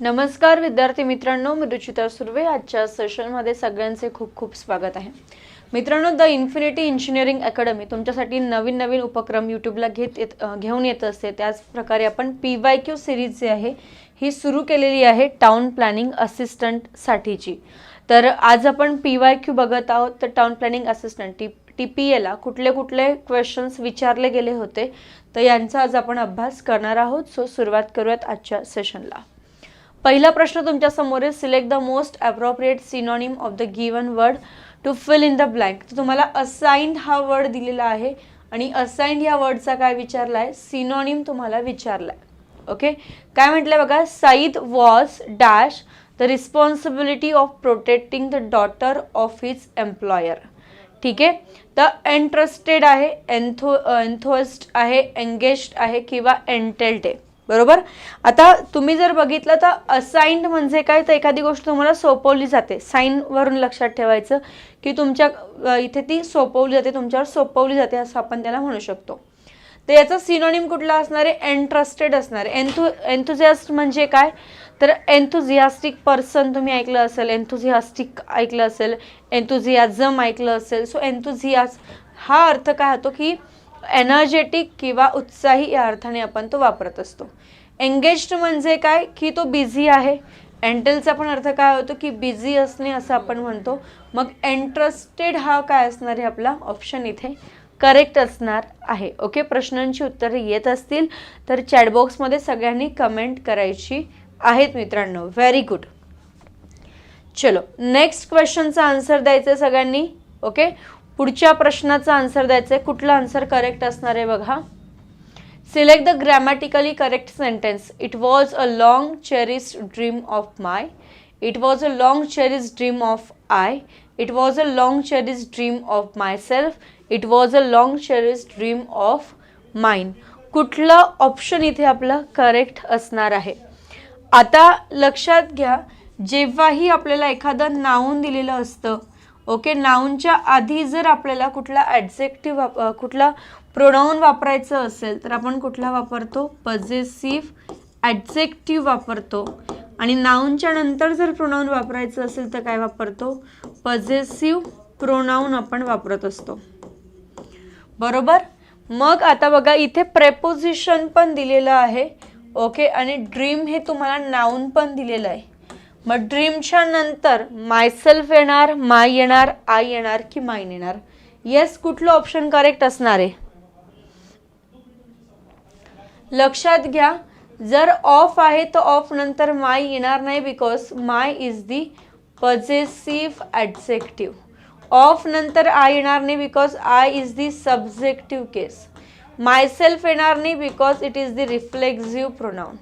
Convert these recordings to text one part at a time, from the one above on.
नमस्कार विद्यार्थी मित्रांनो मी रुचिता सुर्वे. आजच्या सेशनमध्ये सगळ्यांचे खूप खूप स्वागत आहे. मित्रांनो द इन्फिनिटी इंजिनिअरिंग अकॅडमी तुमच्यासाठी नवीन नवीन उपक्रम यूट्यूबला घेत येत घेऊन येत असते. त्याचप्रकारे आपण पी वाय क्यू सिरीज जी आहे ही सुरू केलेली आहे टाउन प्लॅनिंग असिस्टंटसाठीची तर आज आपण पी वाय क्यू बघत आहोत. तर town planning assistant T T P एला कुठले कुठले क्वेश्चन्स विचारले गेले होते तर यांचा आज आपण अभ्यास करणार आहोत. सो सुरुवात करूयात आजच्या सेशनला पहिला प्रश्न तुमच्यासमोर आहे select the most appropriate synonym of the given word to fill in the blank तर तुम्हाला असाइंड हा वर्ड दिलेला आहे आणि असाइंड या वर्डचा काय विचारला आहे सिनॉनिम तुम्हाला विचारला आहे ओके काय म्हटलं बघा? Saeed was dash the responsibility of protecting the daughter of his employer ठीक आहे? द इंटरेस्टेड आहे एन्थो एन्थोस्ट आहे एंगेज्ड आहे किंवा एंटेल्ड आहे. बरोबर? आता तुम्ही जर बघितलं तर असाइन्ड म्हणजे काय? तर एखादी गोष्ट तुम्हाला सोपवली जाते. साईनवरून लक्षात ठेवायचं की तुमच्या इथे ती सोपवली जाते तुमच्यावर सोपवली जाते असं आपण त्याला म्हणू शकतो. तर याचा सिनोनिम कुठला असणार आहे? एंट्रस्टेड असणार आहे. एन्थु एन्थुझियास्ट म्हणजे काय? तर एन्थुझियास्टिक पर्सन तुम्ही ऐकलं असेल एन्थुझियास्टिक ऐकलं असेल एन्थुझियाझम ऐकलं असेल. सो एन्थुझियास हा अर्थ काय होतो की एनर्जेटिक किंवा उत्साही या अर्थाने आपण तो वापरत असतो. एंगेज्ड म्हणजे काय? की तो बिझी आहे. एंटलचा पण अर्थ काय होतो की बिझी असणे असं आपण म्हणतो. मग इंटरेस्टेड हा काय असणार आहे आपला? ऑप्शन इथे करेक्ट असणार आहे. ओके प्रश्नांची उत्तरे येत असतील तर चॅटबॉक्समध्ये सगळ्यांनी कमेंट करायची आहेत मित्रांनो. व्हेरी गुड चलो. नेक्स्ट क्वेश्चनचा आन्सर द्यायचं आहे सगळ्यांनी. ओके पुढच्या प्रश्नाचा आन्सर द्यायचं आहे कुठलं आन्सर करेक्ट असणार आहे बघा. Select the grammatically correct sentence it was a long cherish dream of my it was a long cherish dream of I it was a long cherish dream of myself it was a long cherish dream of mine कुठलं option इथे आपलं correct असणार आहे? आता लक्षात घ्या जेव्हाही आपल्याला एखादं नाऊन दिलेलं असतं ओके नाऊनच्या आधी जर आपल्याला कुठला ॲडजेक्टिव्ह वाप कुठला प्रोनाऊन वापरायचं असेल तर आपण कुठला वापरतो? पजेसिव्ह ॲडजेक्टिव्ह वापरतो. आणि नाऊनच्या नंतर जर प्रोनाऊन वापरायचं असेल तर काय वापरतो? पजेसिव्ह प्रोनाऊन आपण वापरत असतो. बरोबर? मग आता बघा इथे प्रेपोजिशन पण दिलेलं आहे. ओके आणि ड्रीम हे तुम्हाला नाऊन पण दिलेलं आहे. मग ड्रीमच्या नंतर मायसेल्फ येणार माय येणार आय येणार की माईन येणार? येस कुठलं ऑप्शन करेक्ट असणार आहे? लक्षात घ्या जर ऑफ आहे तर ऑफ नंतर माय येणार नाही because my is the possessive adjective of नंतर आय येणार नाही because I is the subjective case myself येणार नाही because it is the reflexive pronoun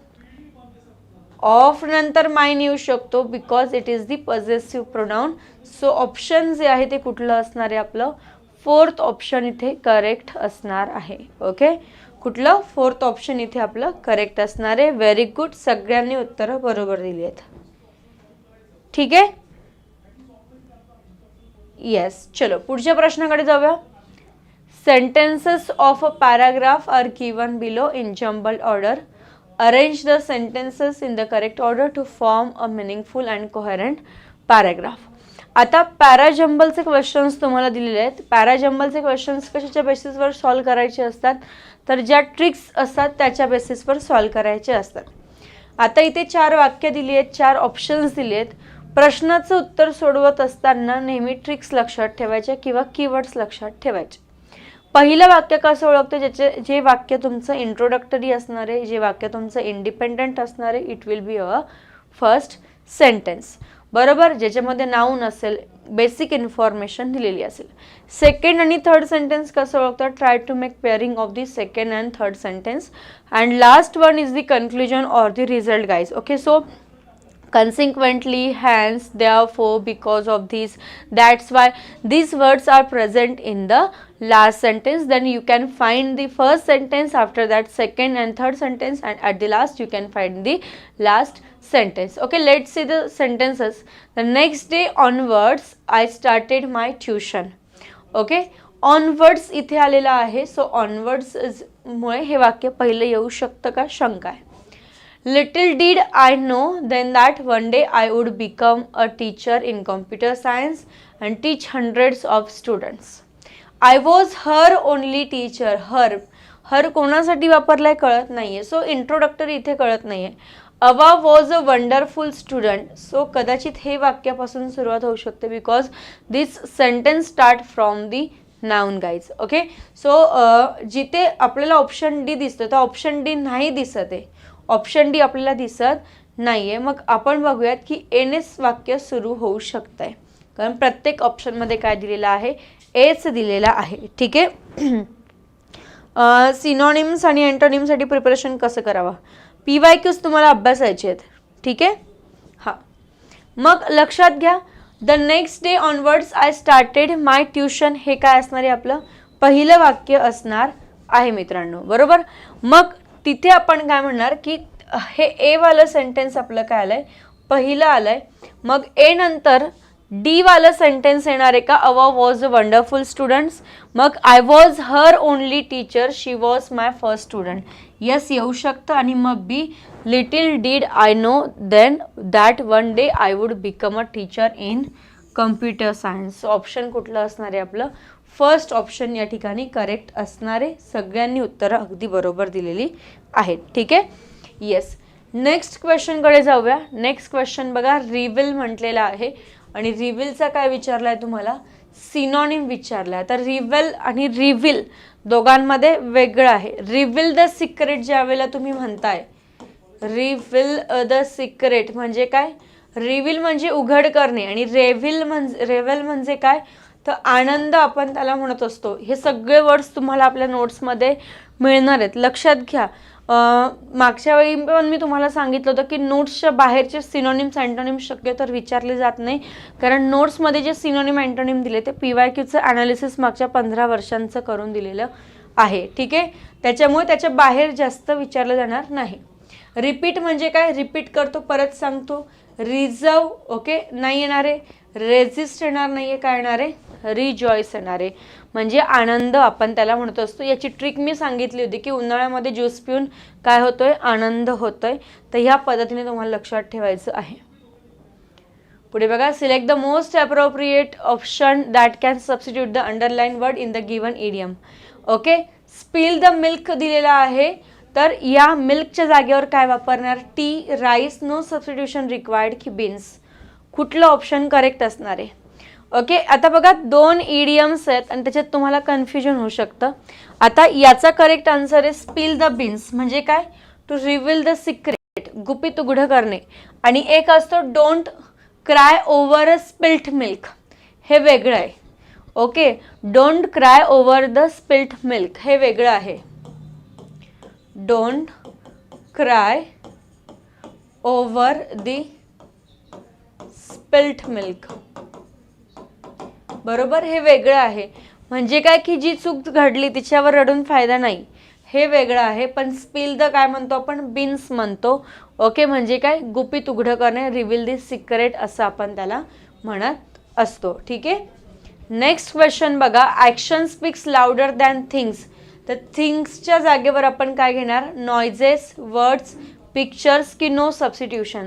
of नंतर माइन येऊ शकतो because it is the possessive pronoun. So option जे आहे ते कुठलं असणार आहे आपलं? फोर्थ ऑप्शन इथे करेक्ट असणार आहे. ओके? कुठलं? फोर्थ ऑप्शन इथे आपलं करेक्ट असणार आहे. Very good. सगळ्यांनी उत्तरं बरोबर दिली आहेत. ठीक आहे? येस चलो पुढच्या प्रश्नाकडे जाऊया. Sentences of a paragraph are given below in jumble order arrange the sentences in the correct order to form a meaningful and coherent paragraph. आता पॅराजंबलचे क्वेश्चन्स तुम्हाला दिलेले आहेत. पॅराजंबलचे क्वेश्चन्स कशाच्या बेसिसवर सॉल्व करायचे असतात? तर ज्या ट्रिक्स असतात त्याच्या बेसिसवर सॉल्व करायचे असतात. आता इथे चार वाक्य दिली आहेत चार ऑप्शन्स दिले आहेत. प्रश्नाचं उत्तर सोडवत असताना नेहमी ट्रिक्स लक्षात ठेवायच्या किंवा कीवर्ड्स लक्षात ठेवायचे पहिलं वाक्य कसं ओळखतं? ज्याचे जे वाक्य तुमचं इंट्रोडक्टरी असणार आहे जे वाक्य तुमचं इंडिपेंडंट असणार आहे it will be a first sentence बरोबर? ज्याच्यामध्ये नाऊन असेल बेसिक इन्फॉर्मेशन दिलेली असेल. सेकंड आणि थर्ड सेंटेन्स कसं ओळखतं? Try to make pairing of the second and third sentence and last one is the conclusion or the result guys okay so consequently hence therefore because of these that's why these words are present in the last sentence then you can find the first sentence after that second and third sentence and at the last you can find the last sentence okay let's see the sentences the next day onwards i started my tuition okay onwards इथे आलेला आहे so onwards मुळे हे वाक्य पहिलं येऊ शकतं का शंका आहे little did I know then that one day I would become a teacher in computer science and teach hundreds of students I was her only teacher her her कोणासाठी वापरलाय कळत नाही आहे सो इंट्रोडक्टरी इथे कळत नाही आहे Ava was a wonderful student so कदाचित हे वाक्यापासून सुरुवात होऊ शकते because this sentence start from the noun guys okay so जिथे आपल्याला ऑप्शन डी दिसतं तर ऑप्शन डी नाही दिसत आहे. ऑप्शन डी आपल्याला दिसत नाही आहे मग आपण बघूयात की एन एस वाक्य सुरू होऊ शकतं आहे कारण प्रत्येक ऑप्शनमध्ये काय दिलेलं आहे? एच दिलेला आहे. ठीक आहे? सिनॉनिम्स आणि एंटोनिमसाठी प्रिपरेशन कसं करावं? पी वाय क्यूज तुम्हाला अभ्यासायचे आहेत. ठीक आहे? हां. मग लक्षात घ्या the next day onwards I started my tuition हे काय असणार आहे आपलं? पहिलं वाक्य असणार आहे मित्रांनो. बरोबर? मग तिथे आपण काय म्हणणार की हे एवालं सेंटेन्स आपलं काय आलं आहे पहिलं आलं आहे मग ए नंतर डी वालं सेंटेन्स येणार आहे का? Ava was a wonderful students मग I was her only teacher she was my first student yes येऊ शकतं. आणि मग be little did I know then that one day I would become a teacher in computer science option कुठलं असणार आहे आपलं? First option या ठिकाणी करेक्ट असणारे सगळ्यांनी उत्तरं अगदी बरोबर दिलेली आहेत. ठीक आहे? येस नेक्स्ट क्वेश्चनकडे जाऊया. नेक्स्ट क्वेश्चन बघा. रिविल म्हटलेला आहे. आणि रिव्हिलचा काय विचारला आहे तुम्हाला? सिनॉनिम विचारला आहे तर रिव्हल आणि रिव्हिल दोघांमध्ये वेगळं आहे. रिव्हिल द सिक्रेट ज्या वेळेला तुम्ही म्हणताय. रिव्हिल द सिक्रेट म्हणजे काय? रिव्हिल म्हणजे उघड करणे आणि रेव्हिल म्हणजे रेव्हल म्हणजे काय? तर आनंद आपण त्याला म्हणत असतो. हे सगळे वर्ड्स तुम्हाला आपल्या नोट्समध्ये मिळणार आहेत. लक्षात घ्या. मागच्या वेळी पण मी तुम्हाला सांगितलं होतं की नोट्सच्या बाहेरचे सिनोनिम अँटोनिम शक्य तर विचारले जात नाही. कारण नोट्समध्ये जे सिनोनिम अँटोनिम दिले ते पी वाय क्यूचं ॲनालिसिस मागच्या पंधरा वर्षांचं करून दिलेलं आहे. ठीक आहे? त्याच्यामुळे त्याच्या बाहेर जास्त विचारलं जाणार नाही. रिपीट म्हणजे काय? रिपीट करतो परत सांगतो. रिझर्व ओके नाही येणार. आहे रेजिस्ट येणार नाही आहे काय येणार? आहे रिजॉईस येणार. आहे म्हणजे आनंद आपण त्याला म्हणत असतो. याची ट्रिक मी सांगितली होती की उन्हाळ्यामध्ये ज्यूस पिऊन काय होतोय? आनंद होतोय. तर ह्या पद्धतीने तुम्हाला लक्षात ठेवायचं आहे. पुढे बघा. Select the most appropriate option that can substitute the underline word in the given idiom okay spill the milk दिलेला आहे. तर या मिल्कच्या जागेवर काय वापरणार? Tea rice no substitution required की बीन्स कुठलं ऑप्शन करेक्ट असणार आहे? ओके आता बघा दोन इडियम्स आहेत आणि त्याच्यात तुम्हाला कन्फ्युजन होऊ शकतं. आता याचा करेक्ट आन्सर आहे स्पिल द बीन्स म्हणजे काय? टू रिव्हिल द सिक्रेट गुपित उघडं करणे. आणि एक असतो don't cry over a spilt milk हे वेगळं आहे. Okay don't cry over the spilt milk हे वेगळं आहे. Don't cry over the spilt milk बरोबर? हे वेगळं आहे. म्हणजे काय की जी चूक घडली तिच्यावर रडून फायदा नाही. हे वेगळं आहे. पण स्पिल द काय म्हणतो आपण? बिन्स म्हणतो. ओके म्हणजे काय? गुपित उघडं करणे रिव्हिल दी सिक्रेट असं आपण त्याला म्हणत असतो. ठीक आहे? नेक्स्ट क्वेश्चन बघा. Action speaks louder than things तर थिंग्सच्या जागेवर आपण काय घेणार? नॉयझेस वर्ड्स पिक्चर्स की नो सबस्टिट्यूशन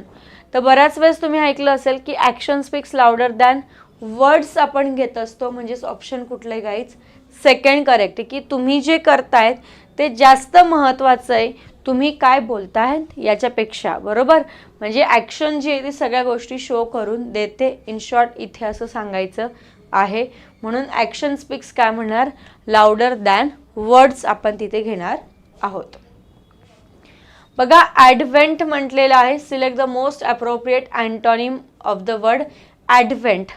तर बऱ्याच वेळेस तुम्ही ऐकलं असेल की action speaks louder than words आपण घेत असतो म्हणजेच ऑप्शन कुठले गाईच सेकंड करेक्ट की तुम्ही जे करतायत ते जास्त महत्त्वाचं आहे तुम्ही काय बोलतायत याच्यापेक्षा बरोबर? म्हणजे ॲक्शन जी आहे ती सगळ्या गोष्टी शो करून देते. इन शॉर्ट इथे असं सांगायचं आहे. म्हणून ॲक्शन स्पीक्स काय म्हणणार? लाऊडर दॅन वर्ड्स आपण तिथे घेणार आहोत. बघा ॲडव्हेंट म्हटलेलं आहे. Select the most appropriate antonym of the word advent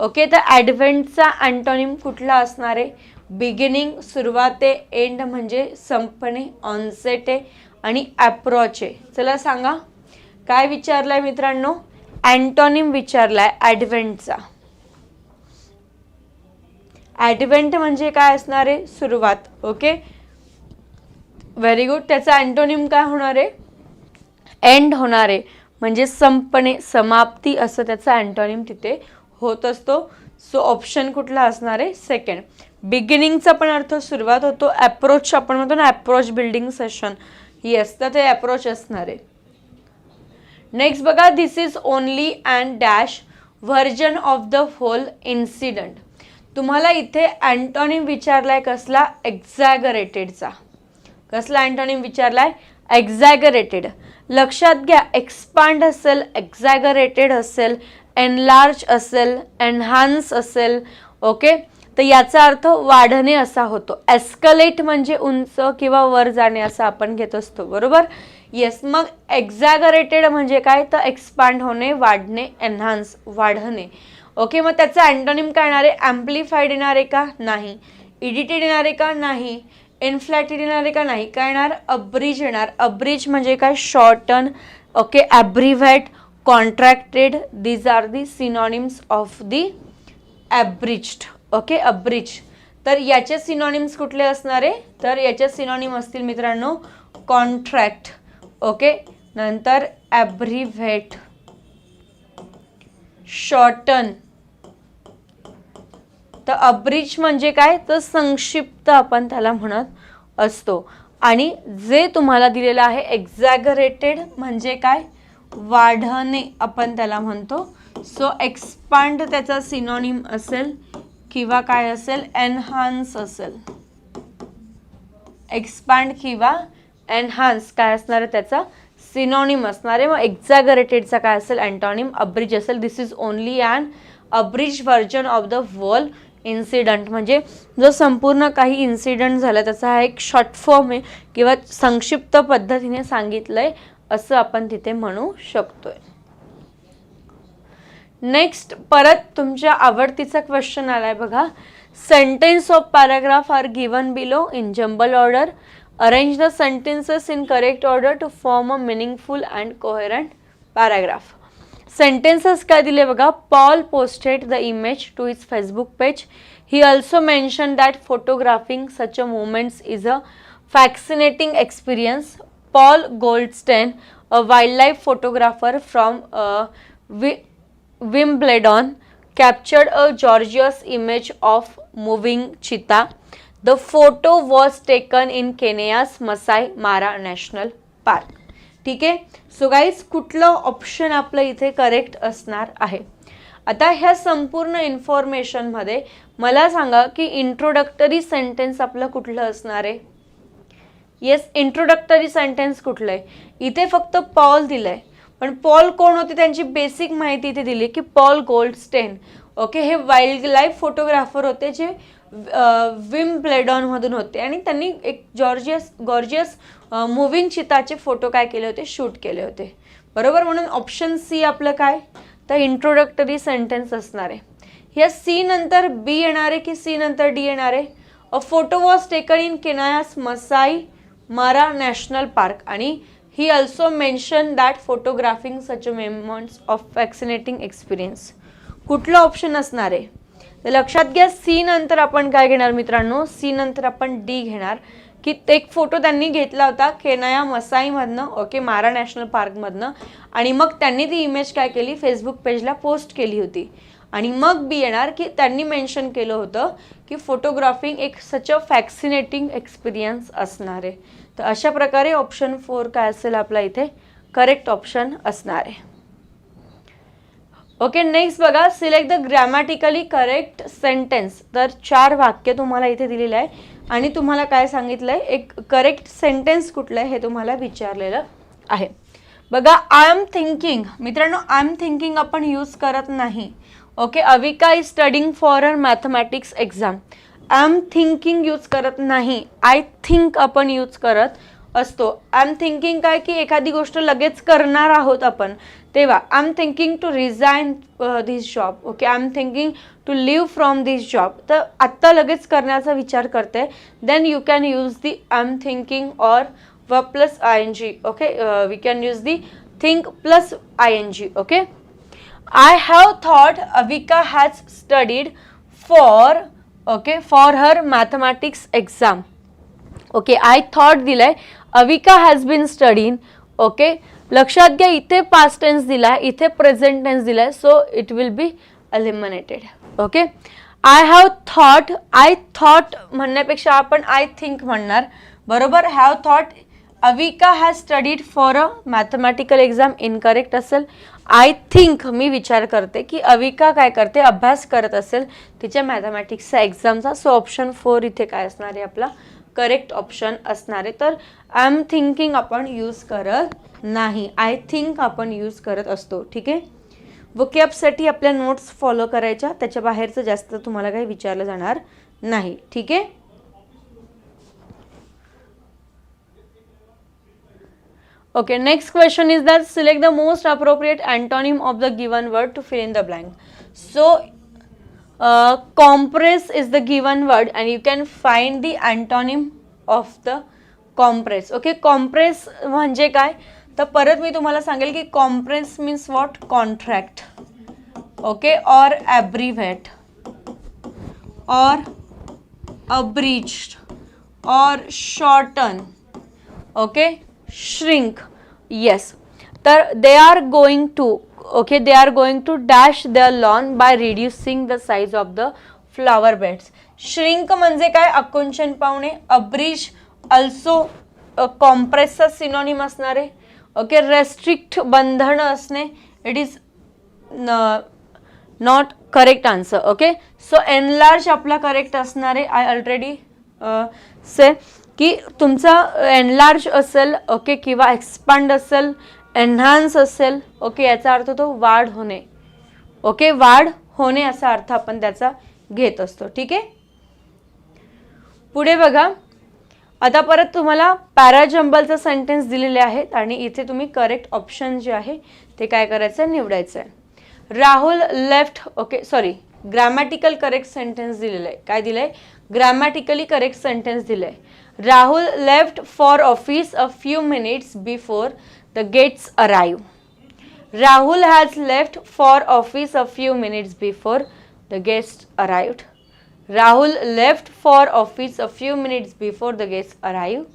okay तर ॲडव्हेंटचा अँटॉनिम कुठला असणार? आहे बिगिनिंग सुरुवाते एंड म्हणजे संपणे ऑनसेट आहे आणि अप्रोच आहे. चला सांगा काय विचारलाय मित्रांनो? अँटॉनिम विचारलाय ॲडव्हेंटचा ॲडव्हेंट म्हणजे काय असणार? आहे सुरुवात ओके? व्हेरी गुड त्याचा अँटोनिम काय होणार आहे? एंड होणार आहे. म्हणजे संपणे समाप्ती असं त्याचं अँटोनिम तिथे होत असतो. सो ऑप्शन कुठला असणार आहे? सेकंड बिगिनिंगचा पण अर्थ सुरुवात होतो. ॲप्रोच आपण म्हणतो ना ॲप्रोच बिल्डिंग सेशन येस तर ते ॲप्रोच असणार आहे. नेक्स्ट बघा this is only and dash version of the whole incident तुम्हाला इथे अँटॉनिम विचारलाय कसला? एक्झॅगरेटेडचा कसला अँटॉनिम विचारलाय? एक्झॅगरेटेड लक्षात घ्या एक्सपांड असेल एक्झॅगरेटेड असेल एनलार्ज असेल एनहान्स असेल ओके तर याचा अर्थ वाढणे असा होतो. एस्कलेट म्हणजे उंच किंवा वर जाणे असं आपण घेत असतो बरोबर? येस मग एक्झॅगरेटेड म्हणजे काय? तर एक्सपांड होणे वाढणे एनहान्स वाढणे. ओके मग त्याचा अँटोनिम काय येणार आहे? ॲम्प्लिफाईड येणार आहे का? नाही. इडिटेड येणार आहे का? नाही. इन्फ्लॅटेड येणार आहे का? नाही. काय येणार? अब्रिज येणार. अब्रिज म्हणजे काय? Shorten okay abbreviate contracted these are the synonyms of the abridged okay abridge तर याचे सिनॉनिम्स कुठले असणार आहे? तर याचे सिनॉनिम असतील मित्रांनो कॉन्ट्रॅक्ट ओके नंतर ॲब्रिव्हेट शॉर्टन तर अब्रिज म्हणजे काय? तर संक्षिप्त आपण त्याला म्हणत असतो. आणि जे तुम्हाला दिलेलं आहे एक्झॅगरेटेड म्हणजे काय? वाढणे आपण त्याला म्हणतो. सो एक्सपांड त्याचा सिनॉनिम असेल किंवा काय असेल? एनहान्स असेल. एक्सपांड किंवा एनहान्स काय असणार आहे त्याचा? सिनॉनिम असणार आहे. मग एक्झॅगरेटेडचा काय असेल? अँटॉनिम अब्रिज असेल. This is only and abridge version of the whole incident म्हणजे जो संपूर्ण काही इन्सिडंट झाला त्याचा हा एक शॉर्ट फॉर्म आहे. किंवा संक्षिप्त पद्धतीने सांगितलं आहे असं आपण तिथे म्हणू शकतोय. नेक्स्ट परत तुमच्या आवडतीचा क्वेश्चन आलाय बघा. Sentence of paragraph are given below in jumble order arrange the sentences in correct order to form a meaningful and coherent paragraph sentences काय दिले बघा? Paul posted the image to its Facebook page he also mention that photographing such a moments is a fascinating experience Paul Goldstein a wildlife photographer from Wi Wimbledon captured a gorgeous image of moving cheetah the photo was taken in Kenya's Maasai Mara national park ठीक आहे? So guys कुठलं option आपलं इथे correct असणार आहे? आता ह्या संपूर्ण इन्फॉर्मेशनमध्ये मला सांगा की इंट्रोडक्टरी सेंटेन्स आपलं कुठलं असणार आहे? येस इंट्रोडक्टरी सेंटेन्स कुठलं आहे इथे फक्त पॉल दिलं आहे पण पॉल कोण होते? त्यांची बेसिक माहिती इथे दिली की पॉल गोल्डस्टेन ओके हे वाईल्ड लाईफ फोटोग्राफर होते जे विम ब्लेडॉनमधून होते. आणि त्यांनी एक जॉर्जियस गॉर्जियस मुव्हिंग चिताचे फोटो काय केले होते? शूट केले होते. बरोबर? म्हणून ऑप्शन सी आपलं काय? तर इंट्रोडक्टरी सेंटेन्स असणार आहे. ह्या सी नंतर बी येणार आहे की सी नंतर डी येणार आहे? A photo was taken in Kenya's Maasai Mara national park. आणि he also mention that photographing such a moments of fascinating experience कुठलं ऑप्शन असणार आहे? तर लक्षात घ्या सी नंतर आपण काय घेणार मित्रांनो? सी नंतर आपण डी घेणार. की एक फोटो त्यांनी घेतला होता केनाया मसाईमधनं ओके मारा नॅशनल पार्कमधनं. आणि मग त्यांनी ती इमेज काय केली? फेसबुक पेजला पोस्ट केली होती. आणि मग बी येणार की त्यांनी मेन्शन केलं होतं की फोटोग्राफिंग एक सच अ फॅक्सिनेटिंग एक्सपिरियन्स असणार आहे. तर अशा प्रकारे ऑप्शन फोर काय असेल आपला इथे? करेक्ट ऑप्शन असणार आहे. ओके नेक्स्ट बघा select the grammatically correct sentence तर चार वाक्य तुम्हाला इथे दिलेलं आहे. आणि तुम्हाला काय सांगितलं आहे एक करेक्ट सेंटेन्स कुठलं आहे हे तुम्हाला विचारलेलं आहे. बघा आय एम थिंकिंग मित्रांनो आय एम थिंकिंग आपण यूज करत नाही. Okay Avika is studying for her mathematics exam I am thinking use करत नाही. आय थिंक आपण यूज करत असतो. आय एम थिंकिंग काय की एखादी गोष्ट लगेच करणार आहोत आपण. तेव्हा I am thinking to resign this job okay I am thinking to leave from this job तर आत्ता लगेच करण्याचा विचार करते. Then you can use the I am thinking or V plus I N G okay we can use the think plus I N G okay I have thought Avika has studied for okay for her mathematics exam okay I thought दिलाय Avika has been studying okay लक्षात घ्या इथे past tense दिलाय इथे present tense दिलाय so it will be eliminated okay I have thought I thought म्हणण्यापेक्षा आपण I think म्हणणार. बरोबर have thought Avika has studied for a mathematical exam incorrect असेल. आय थिंक मी विचार करते की अविका काय करते अभ्यास करत असेल तिच्या मॅथमॅटिक्सचा एक्झामचा सो ऑप्शन फोर इथे काय असणार आहे आपला? करेक्ट ऑप्शन असणार आहे. तर आय एम थिंकिंग आपण यूज करत नाही. आय थिंक आपण यूज करत असतो. ठीक आहे? वकेअपसाठी आपल्या नोट्स फॉलो करायच्या. त्याच्या बाहेरचं जास्त तुम्हाला काही विचारलं जाणार नाही. ठीक आहे? Okay next question is that select the most appropriate antonym of the given word to fill in the blank so compress is the given word and you can find the antonym of the compress okay compress म्हणजे काय? तर परत मी तुम्हाला सांगेल की compress means what contract okay or abbreviate or abridge or shorten okay shrink. Yes. तर they are going to okay they are going to dash the lawn by reducing the size of the flower beds shrink म्हणजे काय? अकुंचन पावणे abridge also कॉम्प्रेसचा synonym असणारे. Okay restrict बंधन असणे. It is not correct answer okay so enlarge आपला correct असणार. आहे आय ऑलरेडी से की तुमचा एनलार्ज असेल ओके किंवा एक्सपांड असेल एन्हान्स असेल ओके याचा अर्थ तो वाढ होणे. ओके वाढ होणे असा अर्थ आपण त्याचा घेत असतो ठीक आहे? पुढे बघा. आता परत तुम्हाला पॅराजंबलचं सेंटेन्स दिलेले आहेत आणि इथे तुम्ही करेक्ट ऑप्शन जे आहे ते काय करायचं आहे निवडायचं आहे Rahul left okay sorry grammatical correct sentence दिलेलं आहे काय दिलं आहे ग्रॅमॅटिकली करेक्ट सेंटेन्स दिलं आहे Rahul left for office a few minutes before the guests arrive Rahul has left for office a few minutes before the guest arrived Rahul left for office a few minutes before the guests arrive.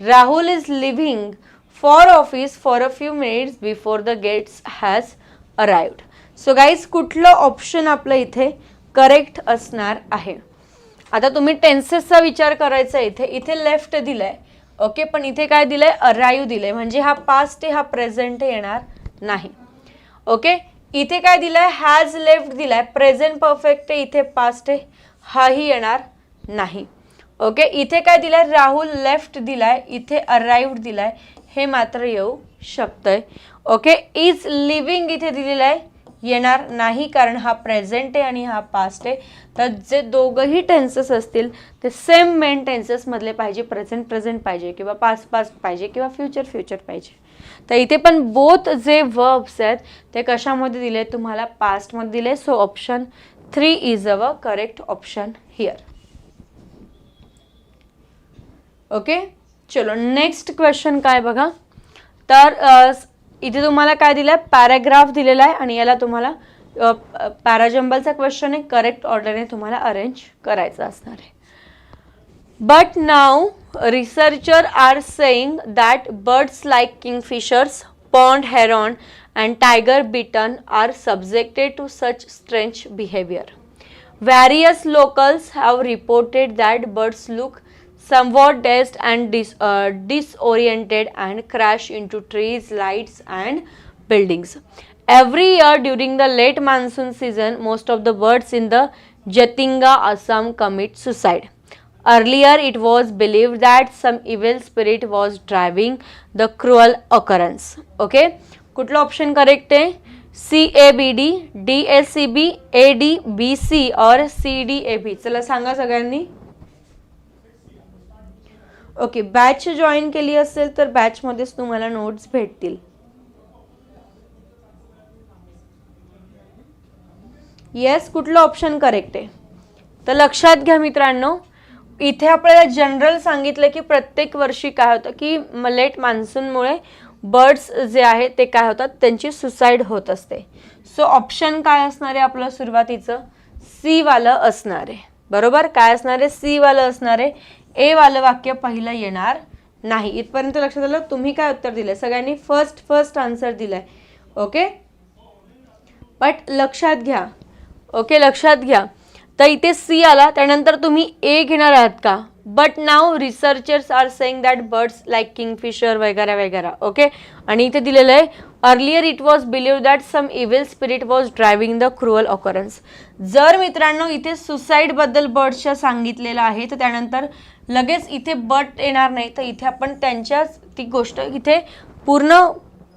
Rahul is leaving for office for a few minutes before the guests has arrived. So guys कुठलं option आपलं इथे correct असणार आहे आता तुम्ही टेन्सेसचा विचार करायचा इथे इथे लेफ्ट दिलंय. ओके पण इथे काय दिलंय? अराईव्ह दिलंय. म्हणजे हा पास्ट आहे हा प्रेझेंट येणार नाही. ओके इथे काय दिलंय? हॅज लेफ्ट दिलाय. प्रेझेंट परफेक्ट इथे पास्ट आहे. हाही येणार नाही. ओके इथे काय दिलंय? राहुल लेफ्ट दिलाय. इथे अराईव्ड दिलाय. हे मात्र येऊ शकतंय. ओके इज लिव्हिंग इथे दिलेलं आहे. येणार नाही कारण हा प्रेझेंट आहे आणि हा पास्ट आहे तर जे दोघंही टेन्सेस असतील ते सेम मेन टेन्सेसमधले पाहिजे प्रेझेंट प्रेझेंट पाहिजे किंवा पास्ट पास्ट पाहिजे किंवा फ्युचर फ्युचर पाहिजे. तर इथे पण बोथ जे वर्ब्स आहेत ते कशामध्ये दिले? तुम्हाला पास्टमध्ये दिले. So option three is our correct option here okay चलो नेक्स्ट क्वेश्चन काय बघा? तर इथे तुम्हाला काय दिलं पॅराग्राफ दिलेला आहे आणि याला तुम्हाला पॅराजंबलचा क्वेश्चन आहे. करेक्ट ऑर्डरने तुम्हाला अरेंज करायचं असणार आहे. But now researcher are saying that birds like kingfishers pond heron and tiger bittern are subjected to such strange behaviour various locals have reported that birds look somewhat dazed and dis- uh, disoriented and crash into trees, lights, and buildings. Every year during the late monsoon season, most of the birds in the Jatinga, Assam commit suicide. Earlier, it was believed that some evil spirit was driving the cruel occurrence. Okay, कुठलं option correct आहे C A B D D A C B A D B C or C D A B चला सांगा सगळ्यांनी okay batch join केली असेल तर बॅचमध्येच तुम्हाला notes भेटतील. येस कुठलं ऑप्शन करेक्ट आहे? तर लक्षात घ्या मित्रांनो इथे आपल्याला जनरल सांगितलं की प्रत्येक वर्षी काय होतं की लेट मान्सूनमुळे बर्ड्स जे आहेत ते काय होतात? त्यांची सुसाईड होत असते. सो ऑप्शन काय असणार आहे आपलं सुरुवातीचं? सी वालं असणार आहे. बरोबर? काय असणार आहे? सी वालं असणार आहे. ए वालं वाक्य पहिलं येणार नाही. इथपर्यंत लक्षात आलं तुम्ही काय उत्तर दिलं सगळ्यांनी फर्स्ट फर्स्ट आन्सर दिलाय. ओके बट लक्षात घ्या. ओके लक्षात घ्या. तर इथे सी आला त्यानंतर तुम्ही ए घेणार आहात का? But now researchers are saying that birds like kingfisher वगैरे वगैरे ओके आणि इथे दिलेलं आहे earlier it was believe that some evil spirit was driving the cruel occurrence जर मित्रांनो इथे सुसाईडबद्दल बर्ड्सच्या सांगितलेलं आहे तर त्यानंतर लगेच इथे बट येणार नाही. तर इथे आपण त्यांच्याच ती गोष्ट इथे पूर्ण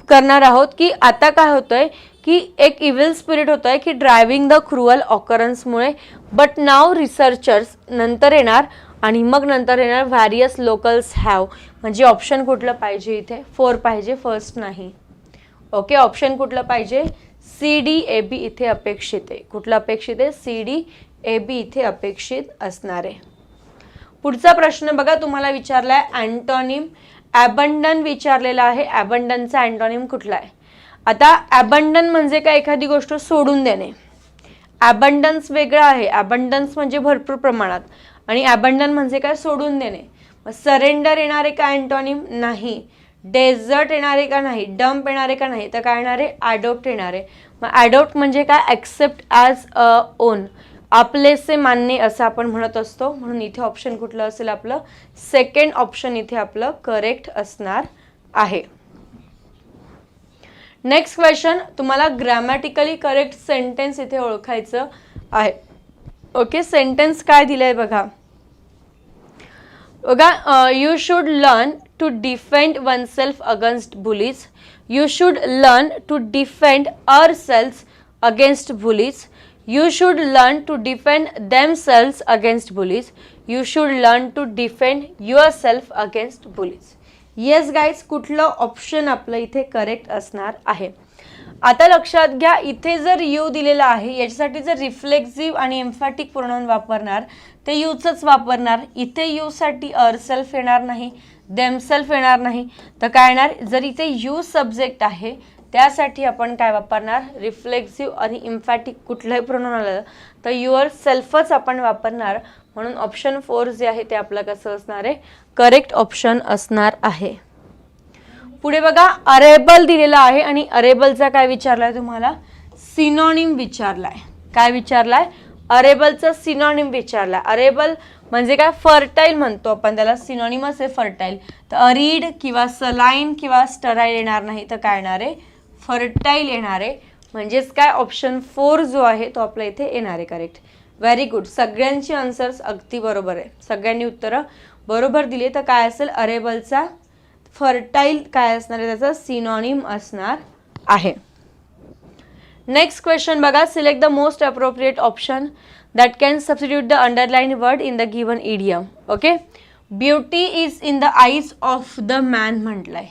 करणार आहोत की आता काय होतं आहे की एक इव्हिल स्पिरिट होतं आहे की ड्रायव्हिंग द क्रुअल ऑकरन्समुळे बट नाव रिसर्चर्स नंतर येणार आणि मग नंतर येणार व्हॅरियस लोकल्स हॅव म्हणजे ऑप्शन कुठलं पाहिजे इथे? फोर पाहिजे फर्स्ट नाही. ओके ऑप्शन कुठलं पाहिजे? सी डी ए बी इथे अपेक्षित आहे. कुठलं अपेक्षित आहे? सी डी ए बी इथे अपेक्षित असणार आहे. पुढचा प्रश्न बघा तुम्हाला विचारला आहे अँटॉनिम ॲबंडन विचारलेला आहे. ॲबंडनचा अँटॉनिम कुठला आहे? आता ॲबंडन म्हणजे काय? एखादी गोष्ट सोडून देणे. ॲबंडन्स वेगळं आहे. ॲबंडन्स म्हणजे भरपूर प्रमाणात. आणि ॲबंडन म्हणजे काय? सोडून देणे. मग सरेंडर येणारे का अँटॉनिम नाही. डेझर्ट येणारे का नाही? डम्प येणारे का नाही? तर काय येणारे? ॲडोप्ट येणारे. मग ॲडोप्ट म्हणजे काय? ॲक्सेप्ट ॲज अ ओन आपलेसे मानणे असं आपण म्हणत असतो. म्हणून इथे ऑप्शन कुठलं असेल आपलं? सेकंड ऑप्शन इथे आपलं करेक्ट असणार आहे. नेक्स्ट क्वेश्चन तुम्हाला ग्रॅमॅटिकली करेक्ट सेंटेन्स इथे ओळखायचं आहे. ओके सेंटेन्स काय दिलंय बघा. बघा you should learn to defend oneself against bullies you should learn to defend ourselves against bullies you should learn to defend themselves against bullies you should learn to defend yourself against bullies yes guys कुठलं option आपलं इथे correct असणार आहे? आता लक्षात घ्या इथे जर यू दिलेला आहे याच्यासाठी जर रिफ्लेक्झिव्ह आणि एम्फॅटिक प्रोनाऊन वापरणार ते यूचंच वापरणार. इथे यूसाठी अर्सेल्फ er येणार नाही देमसेल्फ येणार नाही. तर काय येणार? जर इथे यू सब्जेक्ट आहे त्यासाठी आपण काय वापरणार? रिफ्लेक्झिव्ह आणि इम्फॅटिक कुठलंही प्रोनाऊन आलं तर युअर सेल्फच आपण वापरणार. म्हणून ऑप्शन फोर जे आहे ते आपलं कसं असणार आहे? करेक्ट ऑप्शन असणार आहे. पुढे बघा अरेबल दिलेला आहे आणि अरेबलचा काय विचारलाय तुम्हाला? सिनॉनिम विचारलाय. काय विचारलाय? अरेबलचा सिनॉनिम विचारलाय. अरेबल म्हणजे काय? फर्टाईल म्हणतो आपण त्याला. सिनॉनिमस आहे फर्टाईल तर अरीड किंवा सलाईन किंवा स्टराईल येणार नाही तर काय येणार आहे? फर्टाईल येणार आहे. म्हणजेच काय? ऑप्शन फोर जो आहे तो आपल्या इथे येणार आहे करेक्ट व्हेरी गुड सगळ्यांची आन्सर्स अगदी बरोबर आहे. सगळ्यांनी उत्तरं बरोबर दिली. तर काय असेल? अरेबलचा फर्टाईल काय असणार आहे? त्याचा सिनॉनिम असणार आहे. नेक्स्ट क्वेश्चन बघा. Select the most appropriate option that can substitute the underline word in the given idiom okay beauty is in the eyes of the man म्हटलंय.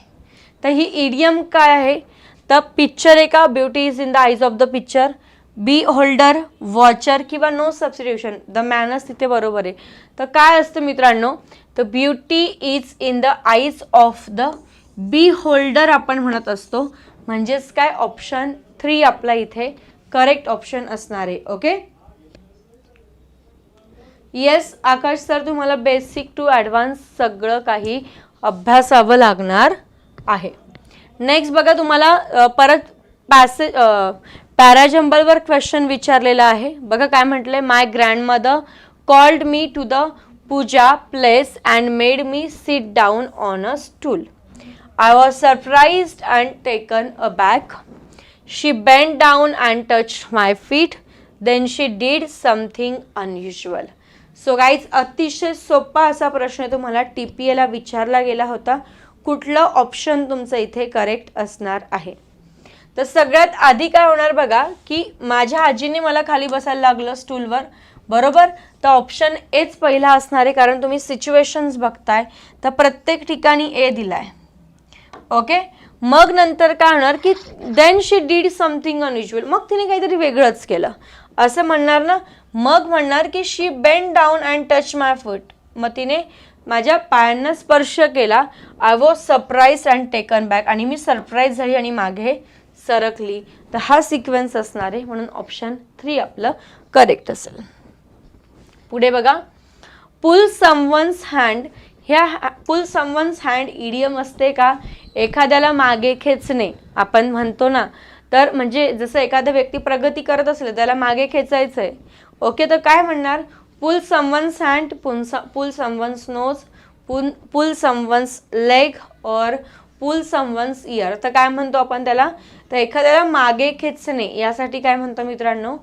तर ही इडियम काय आहे? तर पिक्चर आहे का? Beauty is in the eyes of the picture beholder watcher किंवा no substitution the manners तिथे बरोबर आहे. तर काय असतं मित्रांनो? तर beauty is in the eyes of the beholder आपण म्हणत असतो. म्हणजेच काय? ऑप्शन थ्री आपला इथे करेक्ट ऑप्शन असणार आहे. ओके येस आकाश सर तुम्हाला बेसिक टू ॲडव्हान्स सगळं काही अभ्यासावं लागणार आहे. नेक्स्ट बघा तुम्हाला परत पॅसेज पॅराजंबलवर क्वेश्चन विचारलेला आहे. बघा काय म्हटलंय? My grandmother called me to the puja place and made me sit down on a stool I was surprised and taken aback she bend down and touch my feet then she did something unusual so guys अतिशय सोपा असा प्रश्न तुम्हाला T P एला विचारला गेला होता. कुठलं ऑप्शन तुमचं इथे करेक्ट असणार आहे? तर सगळ्यात आधी काय होणार बघा की माझ्या आजीने मला खाली बसायला लागलं स्टूलवर बरोबर? तर ऑप्शन एच पहिला असणार आहे कारण तुम्ही सिच्युएशन्स बघताय. तर प्रत्येक ठिकाणी ए दिलाय. ओके मग नंतर काय होणार की then she did something unusual मग तिने काहीतरी वेगळंच केलं. असं म्हणणार ना? मग म्हणणार की she bend down and touch my foot मग तिने माझ्या पायांना स्पर्श केला. I was surprise and taken back आणि मी सरप्राईज झाली आणि मागे सरकली तर हा सिक्वेन्स असणार आहे. म्हणून ऑप्शन थ्री आपलं करेक्ट असेल. पुढे बघा. पुल समवन्स हँड ह्या पुल समवन्स हँड इडियम असते का? एखाद्याला मागे खेचणे. आपण म्हणतो ना. तर म्हणजे जसं एखादा व्यक्ती प्रगती करत असेल त्याला मागे खेचायचं आहे ओके तर काय म्हणणार? Pull someone's hand pull someone's nose pull pull someone's leg or pull someone's year. तर काय म्हणतो आपण त्याला? तर एखाद्याला मागे खेचणे यासाठी काय म्हणतो मित्रांनो?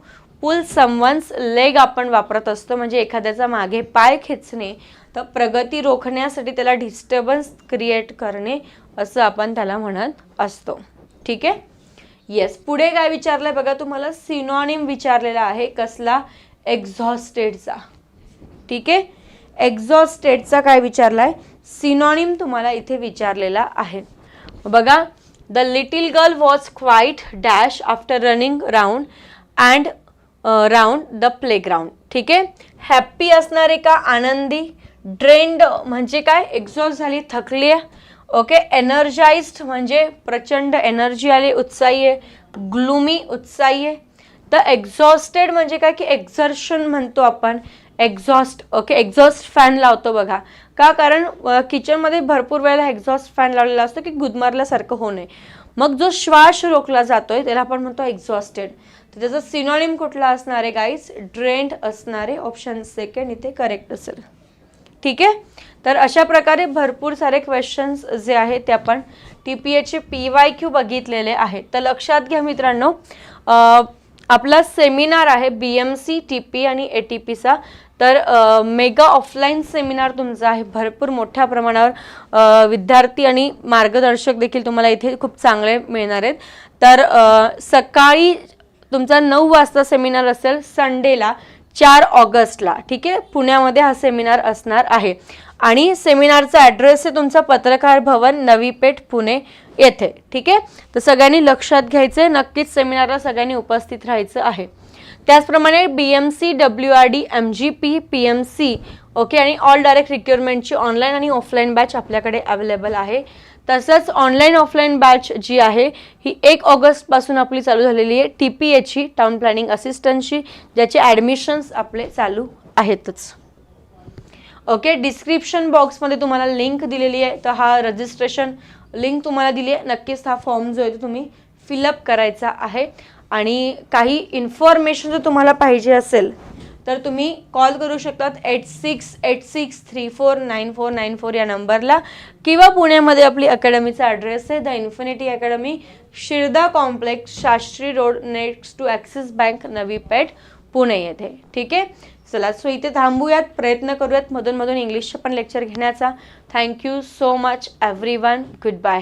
पुल समवन्स लेग आपण वापरत असतो म्हणजे एखाद्याचा मागे पाय खेचणे तर प्रगती रोखण्यासाठी त्याला डिस्टर्बन्स क्रिएट करणे असं आपण त्याला म्हणत असतो. ठीक आहे? येस पुढे काय विचारलंय बघा तुम्हाला? सिनॉनिम विचारलेला आहे. कसला? एक्झॉस्टेडचा ठीक आहे? एक्झॉस्टेडचा काय विचारलाय? सिनॉनिम तुम्हाला इथे विचारलेला आहे. बघा the little girl was quite dash after running round and round the playground ठीक आहे? हॅप्पी असणारे का? आनंदी. ड्रेंड म्हणजे काय? एक्झॉस्ट झाली थकली आहे. ओके एनर्जाइज्ड म्हणजे प्रचंड एनर्जी आली उत्साही आहे. ग्लुमी उत्साही आहे. तर एक्झॉस्टेड म्हणजे काय? की एक्झर्शन म्हणतो आपण. एक्झॉस्ट ओके एक्झॉस्ट फॅन लावतो बघा. का? कारण किचनमध्ये भरपूर वेळेला एक्झॉस्ट फॅन लावलेला असतो की गुदमारल्यासारखं होऊ नये. मग जो श्वास रोखला जातोय त्याला आपण म्हणतो एक्झॉस्टेड. तर त्याचा सिनॉनिम कुठला असणार आहे गाईज ड्रेंड असणारे ऑप्शन सेकंड इथे करेक्ट असेल. ठीक आहे? तर अशा प्रकारे भरपूर सारे क्वेश्चन्स जे आहेत ते आपण टी पी एचे पी वाय क्यू बघितलेले आहेत. तर लक्षात घ्या मित्रांनो आपला सेमिनार आहे B M C T P आणि ए टी पीचा तर मेगा ऑफलाईन सेमिनार तुमचा आहे. भरपूर मोठ्या प्रमाणावर विद्यार्थी आणि मार्गदर्शक देखील तुम्हाला इथे खूप चांगले मिळणार आहेत. तर सकाळी तुमचा नऊ वाजता सेमिनार असेल संडेला चार ऑगस्टला. ठीक आहे? पुण्यामध्ये हा सेमिनार असणार आहे. आणि सेमिनारचा ॲड्रेस आहे तुमचा पत्रकार भवन नवी पेठ पुणे येथे. ठीक आहे? तर सगळ्यांनी लक्षात घ्यायचं आहे नक्कीच सेमिनारला सगळ्यांनी उपस्थित राहायचं आहे. त्याचप्रमाणे B M C W R D M G P P M C okay आणि ऑल डायरेक्ट रिक्युअरमेंटची ऑनलाईन आणि ऑफलाईन बॅच आपल्याकडे अवेलेबल आहे. तसंच ऑनलाईन ऑफलाईन बॅच जी आहे ही एक ऑगस्टपासून आपली चालू झालेली आहे टी पी एची टाउन प्लॅनिंग असिस्टंटची ज्याचे ॲडमिशन्स आपले चालू आहेतच. ओके डिस्क्रिप्शन बॉक्समध्ये तुम्हाला लिंक दिलेली आहे तर हा रजिस्ट्रेशन लिंक तुम्हाला दिली आहे. नक्कीच हा फॉर्म जो आहे तो तुम्ही फिलअप करायचा आहे. आणि काही इन्फॉर्मेशन जर तुम्हाला पाहिजे असेल तर तुम्ही कॉल करू शकतात eight six eight six three four nine four nine four या नंबरला किंवा पुण्यामध्ये आपली अकॅडमीचा ॲड्रेस आहे the infinity academy Shirda complex Shastri road next to Axis bank Navi Peth Pune येथे. ठीक आहे? चला सो इथे थांबूयात प्रयत्न करूयात मधूनमधून इंग्लिशचे पण लेक्चर घेण्याचा. Thank you so much everyone goodbye